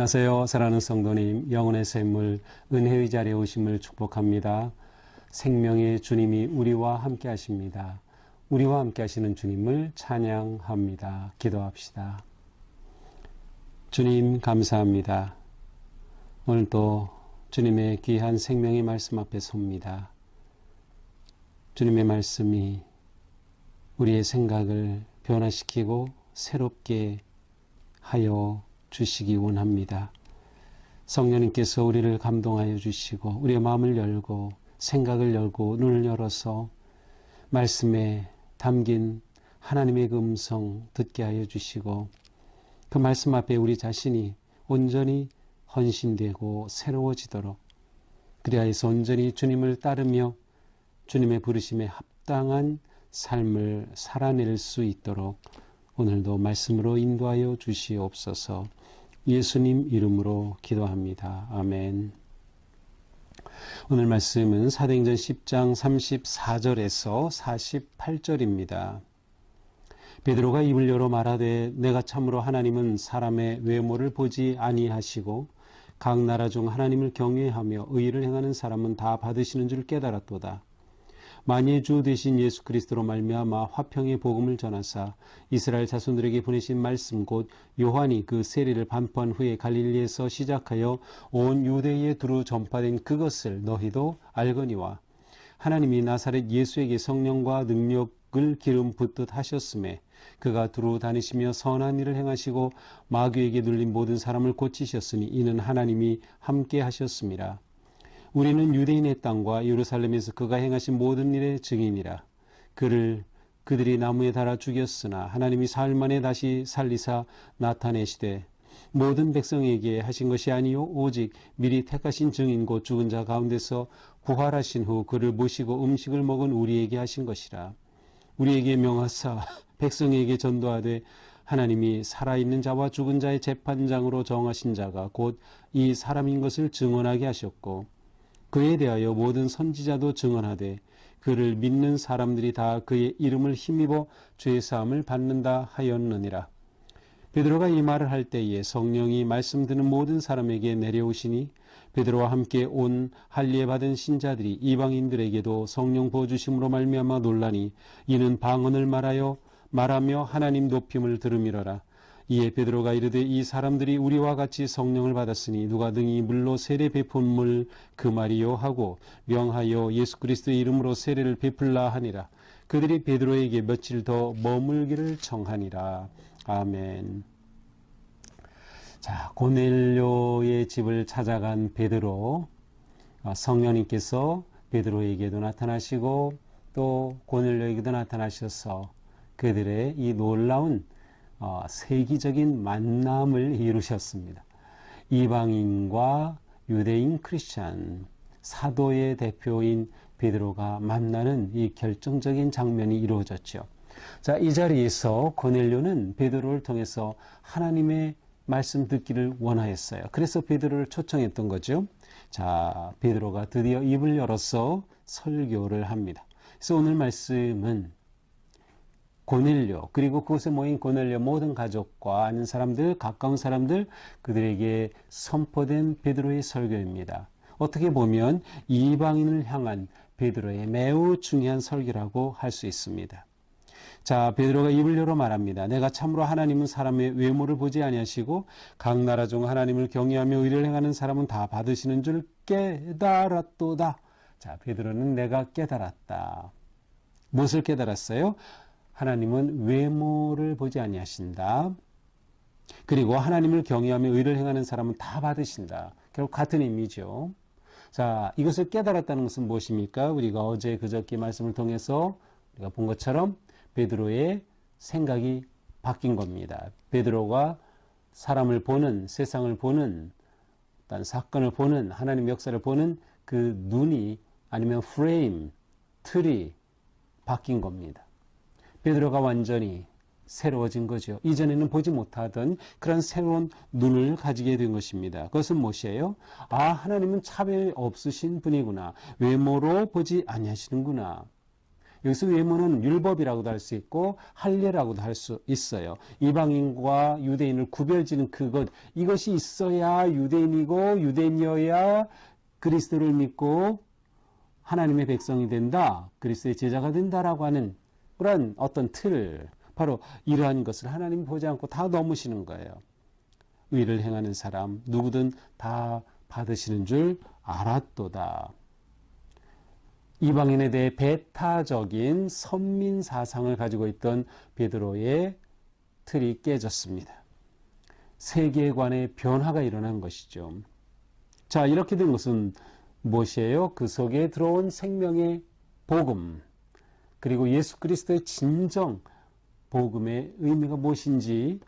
안녕하세요. 사랑하는 성도님, 영혼의 샘물, 은혜의 자리에 오심을 축복합니다. 생명의 주님이 우리와 함께 하십니다. 우리와 함께 하시는 주님을 찬양합니다. 기도합시다. 주님, 감사합니다. 오늘도 주님의 귀한 생명의 말씀 앞에 섭니다. 주님의 말씀이 우리의 생각을 변화시키고 새롭게 하여 주시기 원합니다. 성령님께서 우리를 감동하여 주시고 우리의 마음을 열고 생각을 열고 눈을 열어서 말씀에 담긴 하나님의 그 음성 듣게 하여 주시고 그 말씀 앞에 우리 자신이 온전히 헌신되고 새로워지도록 그리하여서 온전히 주님을 따르며 주님의 부르심에 합당한 삶을 살아낼 수 있도록 오늘도 말씀으로 인도하여 주시옵소서. 예수님 이름으로 기도합니다. 아멘. 오늘 말씀은 사도행전 10장 34절에서 48절입니다. 베드로가 입을 열어 말하되 내가 참으로 하나님은 사람의 외모를 보지 아니하시고 각 나라 중 하나님을 경외하며 의를 행하는 사람은 다 받으시는 줄 깨달았도다. 만일 주 대신 예수 그리스도로 말미암아 화평의 복음을 전하사 이스라엘 자손들에게 보내신 말씀 곧 요한이 그 세례를 반포한 후에 갈릴리에서 시작하여 온 유대에 두루 전파된 그것을 너희도 알거니와 하나님이 나사렛 예수에게 성령과 능력을 기름 붓듯 하셨음에 그가 두루 다니시며 선한 일을 행하시고 마귀에게 눌린 모든 사람을 고치셨으니 이는 하나님이 함께 하셨습니다. 우리는 유대인의 땅과 예루살렘에서 그가 행하신 모든 일의 증인이라. 그를 그들이 나무에 달아 죽였으나 하나님이 사흘 만에 다시 살리사 나타내시되 모든 백성에게 하신 것이 아니요 오직 미리 택하신 증인 곧 죽은 자 가운데서 부활하신 후 그를 모시고 음식을 먹은 우리에게 하신 것이라. 우리에게 명하사 백성에게 전도하되 하나님이 살아있는 자와 죽은 자의 재판장으로 정하신 자가 곧 이 사람인 것을 증언하게 하셨고 그에 대하여 모든 선지자도 증언하되 그를 믿는 사람들이 다 그의 이름을 힘입어 죄 사함을 받는다 하였느니라. 베드로가 이 말을 할 때에 성령이 말씀 듣는 모든 사람에게 내려오시니 베드로와 함께 온 할례 받은 신자들이 이방인들에게도 성령 부어 주심으로 말미암아 논란이 이는 방언을 말하여 말하며 하나님 높임을 들음이러라. 이에 베드로가 이르되 이 사람들이 우리와 같이 성령을 받았으니 누가 등이 물로 세례 베푼물 그 말이요 하고 명하여 예수 그리스도의 이름으로 세례를 베풀라 하니라. 그들이 베드로에게 며칠 더 머물기를 청하니라. 아멘. 자, 고넬료의 집을 찾아간 베드로 어, 성령님께서 베드로에게도 나타나시고 또 고넬료에게도 나타나셔서 그들의 이 놀라운 어, 세기적인 만남을 이루셨습니다. 이방인과 유대인 크리스찬 사도의 대표인 베드로가 만나는 이 결정적인 장면이 이루어졌죠. 자, 이 자리에서 고넬료는 베드로를 통해서 하나님의 말씀 듣기를 원하였어요. 그래서 베드로를 초청했던 거죠. 자, 베드로가 드디어 입을 열어서 설교를 합니다. 그래서 오늘 말씀은 고넬료 그리고 그곳에 모인 고넬료 모든 가족과 아는 사람들 가까운 사람들 그들에게 선포된 베드로의 설교입니다. 어떻게 보면 이방인을 향한 베드로의 매우 중요한 설교라고 할 수 있습니다. 자, 베드로가 입을 열어 말합니다. 내가 참으로 하나님은 사람의 외모를 보지 아니하시고 각 나라 중 하나님을 경외하며 의를 행하는 사람은 다 받으시는 줄 깨달았도다. 자, 베드로는 내가 깨달았다. 무엇을 깨달았어요? 하나님은 외모를 보지 아니하신다. 그리고 하나님을 경외하며 의를 행하는 사람은 다 받으신다. 결국 같은 의미죠. 자, 이것을 깨달았다는 것은 무엇입니까? 우리가 어제 그저께 말씀을 통해서 우리가 본 것처럼 베드로의 생각이 바뀐 겁니다. 베드로가 사람을 보는 세상을 보는 어떤 사건을 보는 하나님 역사를 보는 그 눈이 아니면 프레임 틀이 바뀐 겁니다. 베드로가 완전히 새로워진 거죠. 이전에는 보지 못하던 그런 새로운 눈을 가지게 된 것입니다. 그것은 무엇이에요? 아, 하나님은 차별 없으신 분이구나. 외모로 보지 아니하시는구나. 여기서 외모는 율법이라고도 할 수 있고 할례라고도 할 수 있어요. 이방인과 유대인을 구별지는 그것 이것이 있어야 유대인이고 유대인이어야 그리스도를 믿고 하나님의 백성이 된다. 그리스도의 제자가 된다라고 하는 그런 어떤 틀 바로 이러한 것을 하나님 보지 않고 다 넘으시는 거예요. 의를 행하는 사람 누구든 다 받으시는 줄 알았도다. 이방인에 대해 배타적인 선민 사상을 가지고 있던 베드로의 틀이 깨졌습니다. 세계관의 변화가 일어난 것이죠. 자, 이렇게 된 것은 무엇이에요? 그 속에 들어온 생명의 복음, 그리고 예수 그리스도의 진정 복음의 의미가 무엇인지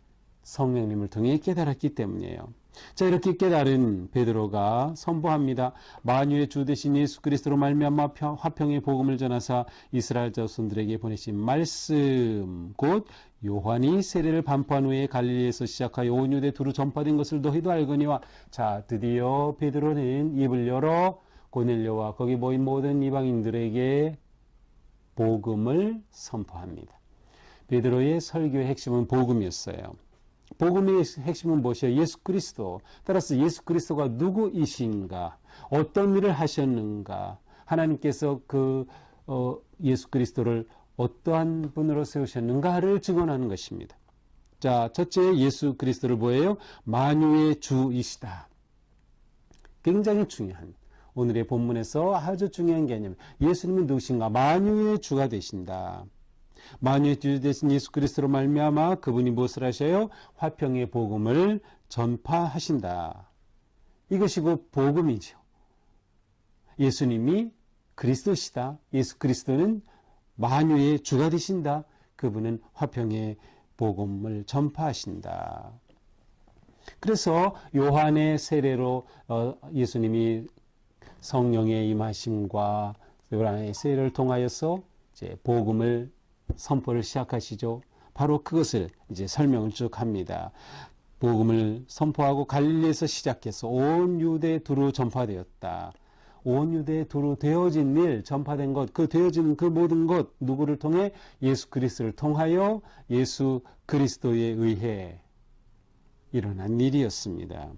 성령님을 통해 깨달았기 때문이에요. 자 이렇게 깨달은 베드로가 선포합니다. 만유의 주 대신 예수 그리스도로 말미암아 화평의 복음을 전하사 이스라엘 자손들에게 보내신 말씀 곧 요한이 세례를 반포한 후에 갈릴리에서 시작하여 온 유대 두루 전파된 것을 너희도 알거니와 자 드디어 베드로는 입을 열어 고넬료와 거기 모인 모든 이방인들에게 복음을 선포합니다. 베드로의 설교의 핵심은 복음이었어요. 복음의 핵심은 무엇이에요? 예수 그리스도. 따라서 예수 그리스도가 누구이신가? 어떤 일을 하셨는가? 하나님께서 그 어, 예수 그리스도를 어떠한 분으로 세우셨는가를 증언하는 것입니다. 자, 첫째 예수 그리스도를 뭐예요? 만유의 주이시다. 굉장히 중요한 오늘의 본문에서 아주 중요한 개념. 예수님은 누구신가? 만유의 주가 되신다. 만유의 주 되신 예수 그리스도로 말미암아 그분이 무엇을 하셔요? 화평의 복음을 전파하신다. 이것이 그 복음이죠. 예수님이 그리스도시다. 예수 그리스도는 만유의 주가 되신다. 그분은 화평의 복음을 전파하신다. 그래서 요한의 세례로 어, 예수님이 성령의 임하심과 요한의 세례를 통하여서 이제 복음을 선포를 시작하시죠. 바로 그것을 이제 설명을 쭉 합니다. 복음을 선포하고 갈릴리에서 시작해서 온 유대 두루 전파되었다. 온 유대 두루 되어진 일, 전파된 것, 그 되어진 그 모든 것 누구를 통해 예수 그리스도를 통하여 예수 그리스도에 의해 일어난 일이었습니다.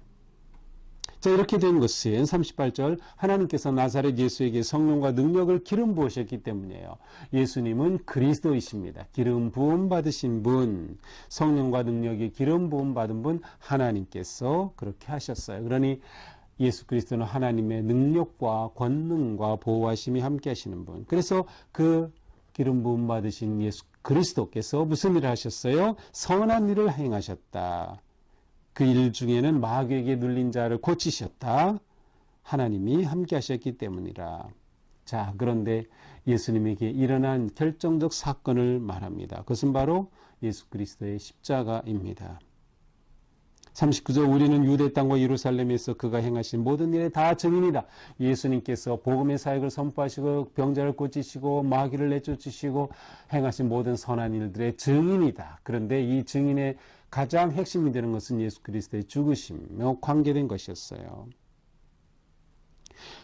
자, 이렇게 된 것은 38절 하나님께서 나사렛 예수에게 성령과 능력을 기름 부으셨기 때문이에요. 예수님은 그리스도이십니다. 기름 부음 받으신 분, 성령과 능력이 기름 부음 받은 분 하나님께서 그렇게 하셨어요. 그러니 예수 그리스도는 하나님의 능력과 권능과 보호하심이 함께 하시는 분. 그래서 그 기름 부음 받으신 예수 그리스도께서 무슨 일을 하셨어요? 선한 일을 행하셨다. 그 일 중에는 마귀에게 눌린 자를 고치셨다. 하나님이 함께 하셨기 때문이라. 자, 그런데 예수님에게 일어난 결정적 사건을 말합니다. 그것은 바로 예수 그리스도의 십자가입니다. 39절 우리는 유대 땅과 예루살렘에서 그가 행하신 모든 일에 다 증인이다. 예수님께서 복음의 사역을 선포하시고 병자를 고치시고 마귀를 내쫓으시고 행하신 모든 선한 일들의 증인이다. 그런데 이 증인의 가장 핵심이 되는 것은 예수 그리스도의 죽으심며 관계된 것이었어요.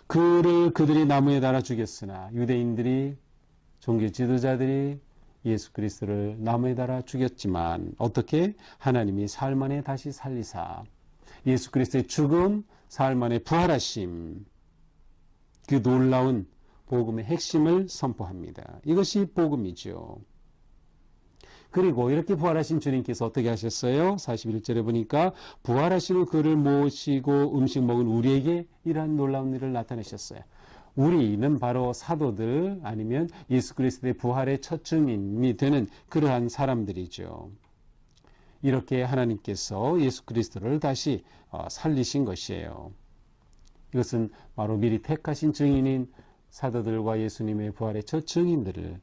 그를 그들이 나무에 달아 죽였으나 유대인들이 종교 지도자들이 예수 그리스도를 나무에 달아 죽였지만 어떻게 하나님이 사흘 만에 다시 살리사 예수 그리스도의 죽음, 사흘 만에 부활하심 그 놀라운 복음의 핵심을 선포합니다. 이것이 복음이죠. 그리고 이렇게 부활하신 주님께서 어떻게 하셨어요? 41절에 보니까 부활하시는 그를 모시고 음식 먹은 우리에게 이러한 놀라운 일을 나타내셨어요. 우리는 바로 사도들 아니면 예수 그리스도의 부활의 첫 증인이 되는 그러한 사람들이죠. 이렇게 하나님께서 예수 그리스도를 다시 어, 살리신 것이에요. 이것은 바로 미리 택하신 증인인 사도들과 예수님의 부활의 첫 증인들을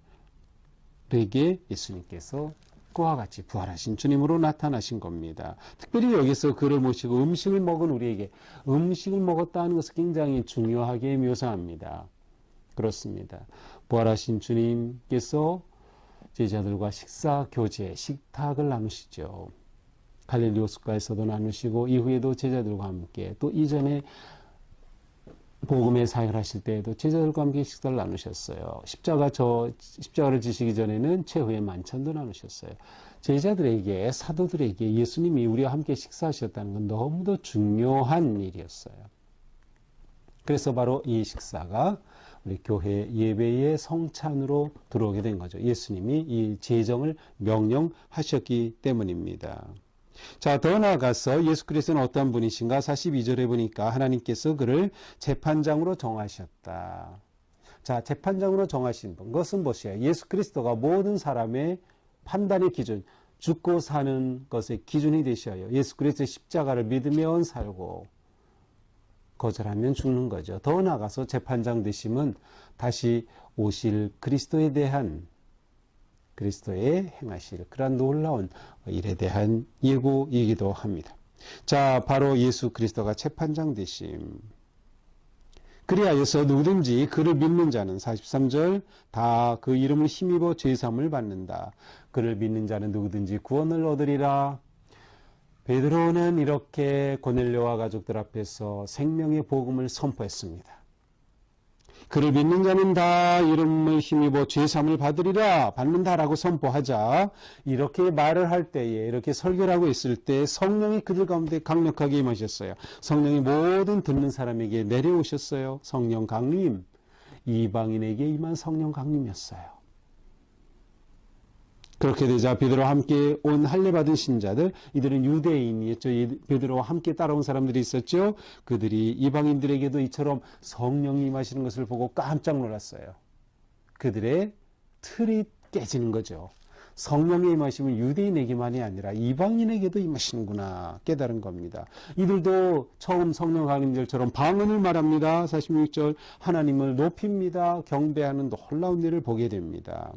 에게 예수님께서 그와 같이 부활하신 주님으로 나타나신 겁니다. 특별히 여기서 그를 모시고 음식을 먹은 우리에게 음식을 먹었다는 것을 굉장히 중요하게 묘사합니다. 그렇습니다. 부활하신 주님께서 제자들과 식사 교제, 식탁을 나누시죠. 갈릴리 호숫가에서도 나누시고 이후에도 제자들과 함께 또 이전에 복음의 사역을 하실 때에도 제자들과 함께 식사를 나누셨어요. 십자가 저 십자가를 지시기 전에는 최후의 만찬도 나누셨어요. 제자들에게 사도들에게 예수님이 우리와 함께 식사하셨다는 건 너무도 중요한 일이었어요. 그래서 바로 이 식사가 우리 교회 예배의 성찬으로 들어오게 된 거죠. 예수님이 이 제정을 명령하셨기 때문입니다. 자, 더 나아가서 예수 그리스도는 어떤 분이신가? 42절에 보니까 하나님께서 그를 재판장으로 정하셨다. 자, 재판장으로 정하신 분. 그것은 무엇이에요? 예수 그리스도가 모든 사람의 판단의 기준, 죽고 사는 것의 기준이 되셔요. 예수 그리스도의 십자가를 믿으면 살고, 거절하면 죽는 거죠. 더 나아가서 재판장 되심은 다시 오실 그리스도에 대한 그리스도의 행하실 그러한 놀라운 일에 대한 예고이기도 합니다. 자, 바로 예수 그리스도가 재판장 되심. 그리하여서 누구든지 그를 믿는 자는 43절 다 그 이름을 힘입어 죄삼을 받는다. 그를 믿는 자는 누구든지 구원을 얻으리라. 베드로는 이렇게 고넬료와 가족들 앞에서 생명의 복음을 선포했습니다. 그를 믿는 자는 다 이름을 힘입어 죄삼을 받으리라 받는다라고 선포하자 이렇게 말을 할 때에 이렇게 설교를 하고 있을 때 성령이 그들 가운데 강력하게 임하셨어요. 성령이 모든 듣는 사람에게 내려오셨어요. 성령 강림 이방인에게 임한 성령 강림이었어요. 그렇게 되자 베드로와 함께 온 할례 받은 신자들 이들은 유대인이었죠. 베드로와 함께 따라온 사람들이 있었죠. 그들이 이방인들에게도 이처럼 성령이 임하시는 것을 보고 깜짝 놀랐어요. 그들의 틀이 깨지는 거죠. 성령의 임하심은 유대인에게만이 아니라 이방인에게도 임하시는구나 깨달은 겁니다. 이들도 처음 성령 강림절처럼 방언을 말합니다. 46절 하나님을 높입니다. 경배하는 놀라운 일을 보게 됩니다.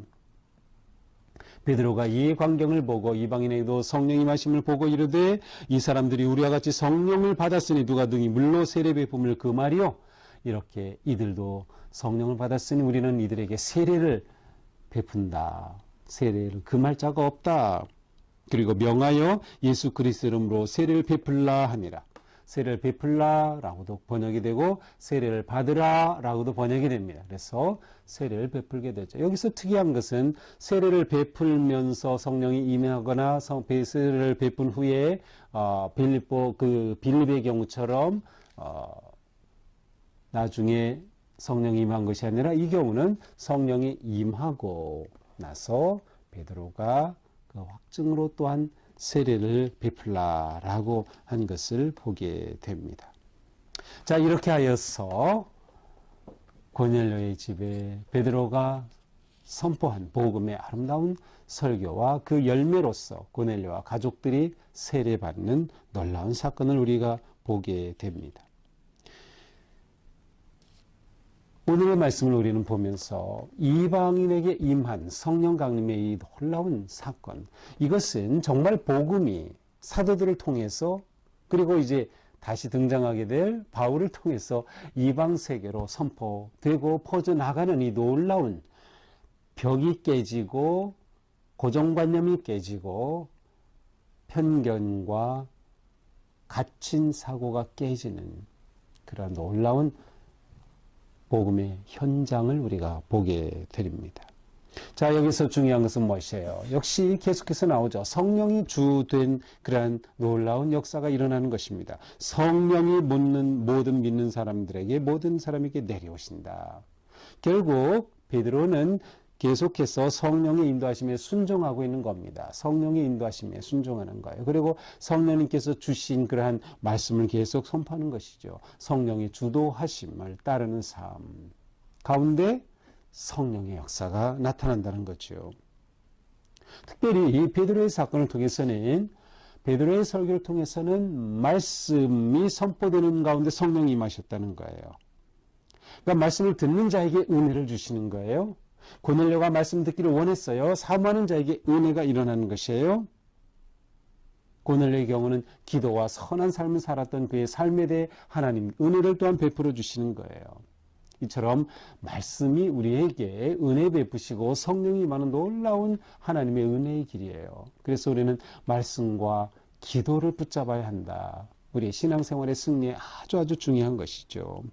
베드로가 이 광경을 보고 이방인에게도 성령이 마심을 보고 이르되 이 사람들이 우리와 같이 성령을 받았으니 누가 등이 물로 세례 베품을 그 말이요? 이렇게 이들도 성령을 받았으니 우리는 이들에게 세례를 베푼다. 세례를 금할 자가 없다. 그리고 명하여 예수 그리스도 이름으로 세례를 베풀라 하니라 세례를 베풀라라고도 번역이 되고 세례를 받으라라고도 번역이 됩니다. 그래서 세례를 베풀게 되죠. 여기서 특이한 것은 세례를 베풀면서 성령이 임하거나 세례를 베푼 후에 어, 빌립보 그 빌립의 경우처럼 어, 나중에 성령이 임한 것이 아니라 이 경우는 성령이 임하고 나서 베드로가 그 확증으로 또한 세례를 베풀라라고 한 것을 보게 됩니다. 자 이렇게 하여서 고넬료의 집에 베드로가 선포한 복음의 아름다운 설교와 그 열매로서 고넬료와 가족들이 세례받는 놀라운 사건을 우리가 보게 됩니다. 오늘의 말씀을 우리는 보면서 이방인에게 임한 성령 강림의 이 놀라운 사건, 이것은 정말 복음이 사도들을 통해서 그리고 이제 다시 등장하게 될 바울을 통해서 이방 세계로 선포되고 퍼져나가는 이 놀라운 벽이 깨지고 고정관념이 깨지고 편견과 갇힌 사고가 깨지는 그런 놀라운 복음의 현장을 우리가 보게 됩니다. 자, 여기서 중요한 것은 무엇이에요? 역시 계속해서 나오죠. 성령이 주된 그러한 놀라운 역사가 일어나는 것입니다. 성령이 묻는 모든 믿는 사람들에게 모든 사람에게 내려오신다. 결국 베드로는 계속해서 성령의 인도하심에 순종하고 있는 겁니다. 성령의 인도하심에 순종하는 거예요. 그리고 성령님께서 주신 그러한 말씀을 계속 선포하는 것이죠. 성령의 주도하심을 따르는 삶 가운데 성령의 역사가 나타난다는 거죠. 특별히 이 베드로의 사건을 통해서는 베드로의 설교를 통해서는 말씀이 선포되는 가운데 성령이 임하셨다는 거예요. 그러니까 말씀을 듣는 자에게 은혜를 주시는 거예요. 고넬료가 말씀 듣기를 원했어요. 사모하는 자에게 은혜가 일어나는 것이에요. 고넬료의 경우는 기도와 선한 삶을 살았던 그의 삶에 대해 하나님 은혜를 또한 베풀어 주시는 거예요. 이처럼 말씀이 우리에게 은혜 베푸시고 성령이 많은 놀라운 하나님의 은혜의 길이에요. 그래서 우리는 말씀과 기도를 붙잡아야 한다. 우리의 신앙생활의 승리에 아주 아주 중요한 것이죠.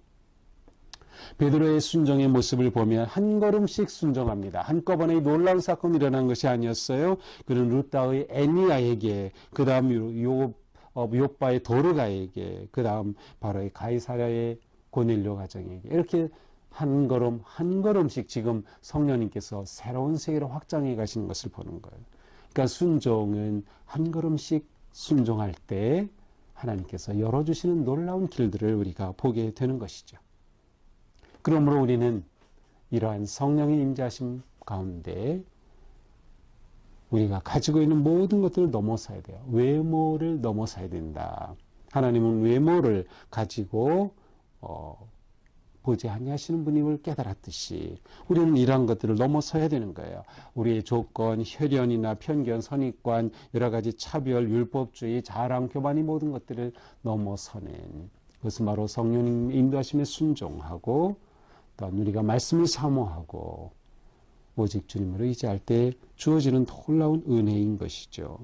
베드로의 순종의 모습을 보면 한 걸음씩 순종합니다. 한꺼번에 놀라운 사건이 일어난 것이 아니었어요. 그는 루다의 애니아에게 그 다음 요, 어, 요바의 도르가에게 그 다음 바로의 가이사랴의 고넬료 가정에게 이렇게 한 걸음 한 걸음씩 지금 성령님께서 새로운 세계로 확장해 가시는 것을 보는 거예요. 그러니까 순종은 한 걸음씩 순종할 때 하나님께서 열어주시는 놀라운 길들을 우리가 보게 되는 것이죠. 그러므로 우리는 이러한 성령의 임재하심 가운데 우리가 가지고 있는 모든 것들을 넘어서야 돼요. 외모를 넘어서야 된다. 하나님은 외모를 가지고 어, 보지 아니하시는 분임을 깨달았듯이 우리는 이러한 것들을 넘어서야 되는 거예요. 우리의 조건, 혈연이나 편견, 선입관, 여러 가지 차별, 율법주의, 자랑, 교만 이 모든 것들을 넘어서는 그것은 바로 성령님 인도하심에 순종하고 또한 우리가 말씀을 사모하고 오직 주님으로 의지할 때 주어지는 놀라운 은혜인 것이죠.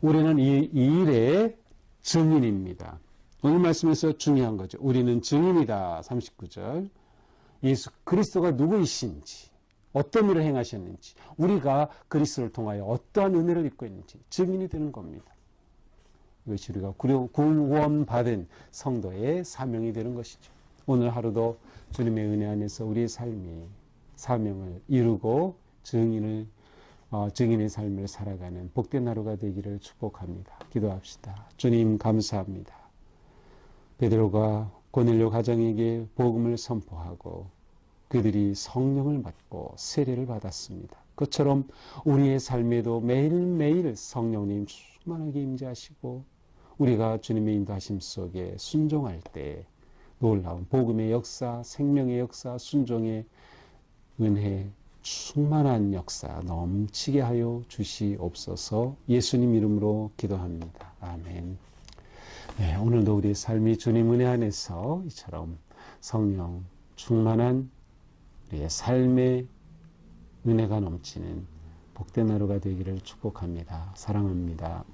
우리는 이, 이 일의 증인입니다. 오늘 말씀에서 중요한 거죠. 우리는 증인이다. 39절. 예수 그리스도가 누구이신지, 어떤 일을 행하셨는지, 우리가 그리스도를 통하여 어떠한 은혜를 입고 있는지 증인이 되는 겁니다. 이것이 우리가 구원받은 성도의 사명이 되는 것이죠. 오늘 하루도 주님의 은혜 안에서 우리의 삶이 사명을 이루고 증인을 어, 증인의 삶을 살아가는 복된 하루가 되기를 축복합니다. 기도합시다. 주님 감사합니다. 베드로가 고넬료 가정에게 복음을 선포하고 그들이 성령을 받고 세례를 받았습니다. 그처럼 우리의 삶에도 매일매일 성령님 충만하게 임재하시고 우리가 주님의 인도하심 속에 순종할 때 놀라운 복음의 역사, 생명의 역사, 순종의 은혜, 충만한 역사 넘치게 하여 주시옵소서 예수님 이름으로 기도합니다. 아멘. 네, 오늘도 우리 삶이 주님 은혜 안에서 이처럼 성령 충만한 우리의 삶의 은혜가 넘치는 복된 하루가 되기를 축복합니다. 사랑합니다.